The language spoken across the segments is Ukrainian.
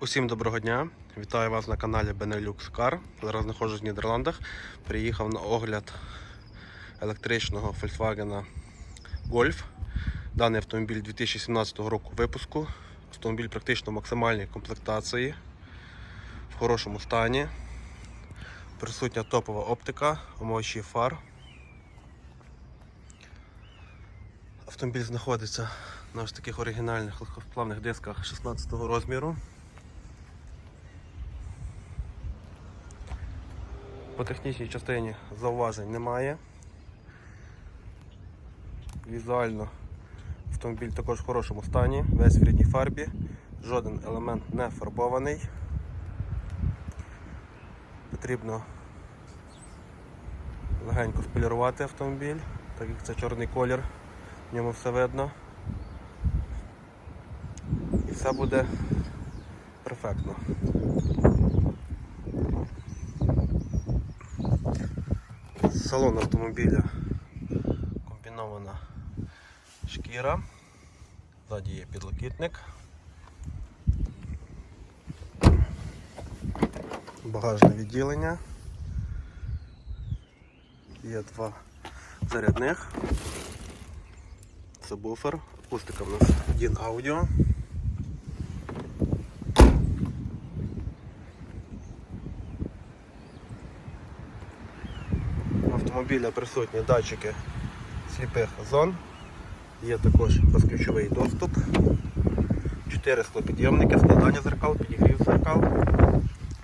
Усім доброго дня! Вітаю вас на каналі Benelux Car. Зараз знаходжусь в Нідерландах. Приїхав на огляд електричного Volkswagen Golf. Даний автомобіль 2017 року випуску. Автомобіль практично максимальній комплектації, в хорошому стані. Присутня топова оптика, омовчі фар. Автомобіль знаходиться на ось таких оригінальних легкосплавних дисках 16 розміру. По технічній частині зауважень немає. Візуально автомобіль також в хорошому стані, весь в рідній фарбі, жоден елемент не фарбований. Потрібно легенько сполірувати автомобіль, так як це чорний колір, в ньому все видно. І все буде перфектно. Салон автомобіля. Комбінована шкіра, ззаді є підлокітник, багажне відділення, є два зарядних, це буфер, акустика в нас DIN аудіо. Автомобіля присутні датчики сліпих зон. Є також безключовий доступ. 4 склопідйомники, складання зеркал, підігрів зеркал.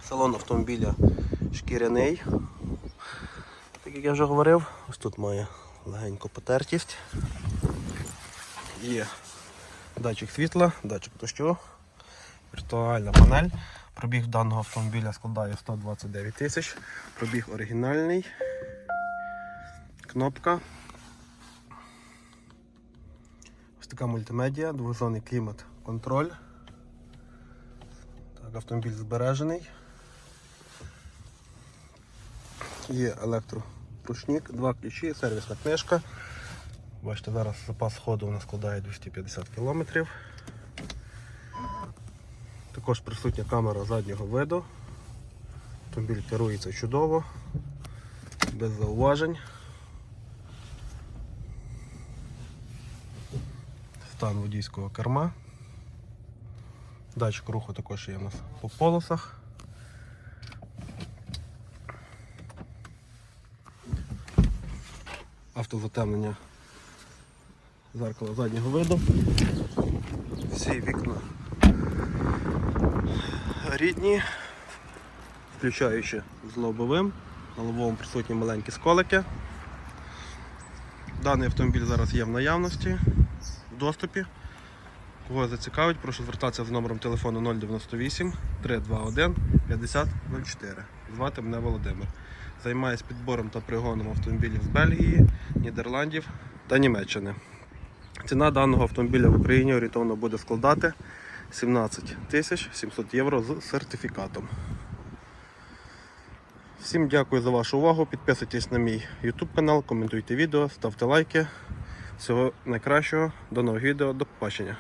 Салон автомобіля шкіряний. Так як я вже говорив, ось тут має легеньку потертість. Є датчик світла, датчик дощу, віртуальна панель. Пробіг даного автомобіля складає 129 тисяч. Пробіг оригінальний кнопка. Ось така мультимедіа, двозонний клімат контроль. Так, автомобіль збережений. Є електроручник, два ключі, сервісна книжка. Бачите, зараз запас ходу у нас складає 250 км. Також присутня камера заднього виду. Автомобіль керується чудово, без зауважень. Стан водійського керма. Датчик руху також є у нас по полосах. Автозатемнення зеркала заднього виду. Всі вікна рідні, включаючи з лобовим. На лобовому присутні маленькі сколики. Даний автомобіль зараз є в наявності доступі. Кого зацікавить, прошу звертатися з номером телефону 098 321 5004. Звати мене Володимир. Займаюсь підбором та пригоном автомобілів з Бельгії, Нідерландів та Німеччини. Ціна даного автомобіля в Україні орієнтовно буде складати 17 тисяч 700 євро з сертифікатом. Всім дякую за вашу увагу. Підписуйтесь на мій YouTube канал, коментуйте відео, ставте лайки. Всього найкращого, до нових відео, до побачення.